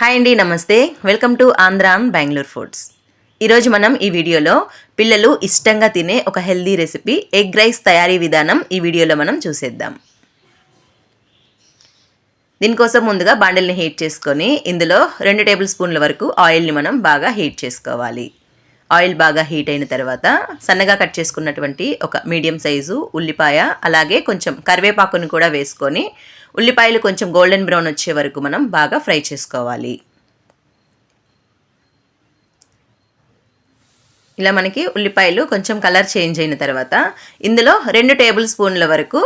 Hi అండి నమస్తే. Welcome to Andhran Bengaluru foods ఈరోజు మనం ఈ వీడియోలో పిల్లలు ఇష్టంగా తినే ఒక హెల్దీ రెసిపీ ఎగ్ రైస్ తయారీ విధానం ఈ వీడియోలో మనం చూసేద్దాం. దీనికోసం ముందుగా బాండల్ని హీట్ చేసుకొని ఇందులో రెండు టేబుల్ స్పూన్ల వరకు ఆయిల్ని మనం బాగా హీట్ చేసుకోవాలి. ఆయిల్ బాగా హీట్ అయిన తర్వాత సన్నగా కట్ చేసుకున్నటువంటి ఒక మీడియం సైజు ఉల్లిపాయ అలాగే కొంచెం కరివేపాకుని కూడా వేసుకొని ఉల్లిపాయలు కొంచెం గోల్డెన్ బ్రౌన్ వచ్చే వరకు మనం బాగా ఫ్రై చేసుకోవాలి. ఇలా మనకి ఉల్లిపాయలు కొంచెం కలర్ చేంజ్ అయిన తర్వాత ఇందులో రెండు టేబుల్ స్పూన్ల వరకు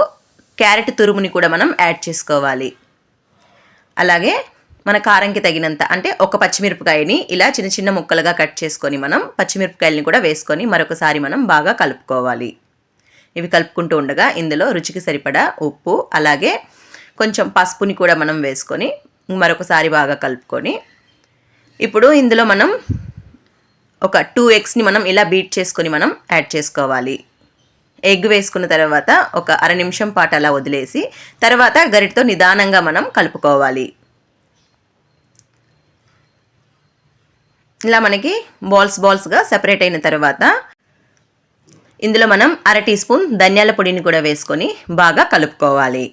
క్యారెట్ తురుముని కూడా మనం యాడ్ చేసుకోవాలి. అలాగే మన కారంకి తగినంత అంటే ఒక పచ్చిమిరపకాయని ఇలా చిన్న చిన్న ముక్కలుగా కట్ చేసుకొని మనం పచ్చిమిరపకాయలని కూడా వేసుకొని మరొకసారి మనం బాగా కలుపుకోవాలి. ఇవి కలుపుకుంటూ ఉండగా ఇందులో రుచికి సరిపడా ఉప్పు అలాగే కొంచెం పసుపుని కూడా మనం వేసుకొని మరొకసారి బాగా కలుపుకొని ఇప్పుడు ఇందులో మనం ఒక టూ ఎగ్స్ని మనం ఇలా బీట్ చేసుకొని మనం యాడ్ చేసుకోవాలి. ఎగ్ వేసుకున్న తర్వాత ఒక అర నిమిషం పాటు అలా వదిలేసి తర్వాత గరిటతో నిదానంగా మనం కలుపుకోవాలి. ఇలా మనకి బాల్స్ బాల్స్గా సెపరేట్ అయిన తర్వాత ఇందులో మనం అర టీ స్పూన్ ధనియాల పొడిని కూడా వేసుకొని బాగా కలుపుకోవాలి.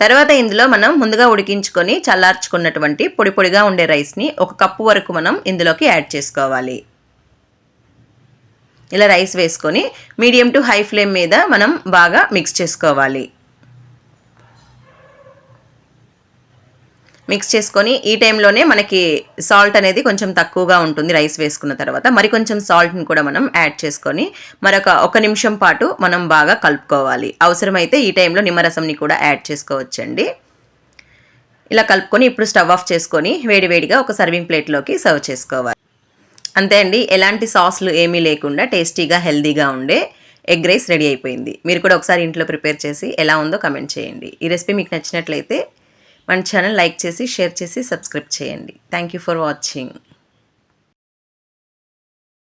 తర్వాత ఇందులో మనం ముందుగా ఉడికించుకొని చల్లార్చుకున్నటువంటి పొడి పొడిగా ఉండే రైస్ని ఒక కప్పు వరకు మనం ఇందులోకి యాడ్ చేసుకోవాలి. ఇలా రైస్ వేసుకొని మీడియం టు హై ఫ్లేమ్ మీద మనం బాగా మిక్స్ చేసుకోవాలి. మిక్స్ చేసుకొని ఈ టైంలోనే మనకి సాల్ట్ అనేది కొంచెం తక్కువగా ఉంటుంది రైస్ వేసుకున్న తర్వాత. మరి కొంచెం సాల్ట్ని కూడా మనం యాడ్ చేసుకొని మరొక ఒక నిమిషం పాటు మనం బాగా కలుపుకోవాలి. అవసరమైతే ఈ టైంలో నిమ్మరసంని కూడా యాడ్ చేసుకోవచ్చండి. ఇలా కలుపుకొని ఇప్పుడు స్టవ్ ఆఫ్ చేసుకొని వేడివేడిగా ఒక సర్వింగ్ ప్లేట్లోకి సర్వ్ చేసుకోవాలి. అంతే అండి. ఎలాంటి సాస్లు ఏమీ లేకుండా టేస్టీగా హెల్దీగా ఉండే ఎగ్ రైస్ రెడీ అయిపోయింది. మీరు కూడా ఒకసారి ఇంట్లో ప్రిపేర్ చేసి ఎలా ఉందో కమెంట్ చేయండి. ఈ రెసిపీ మీకు నచ్చినట్లయితే మన ఛానల్ లైక్ చేసి షేర్ చేసి సబ్స్క్రైబ్ చేయండి. Thank you for watching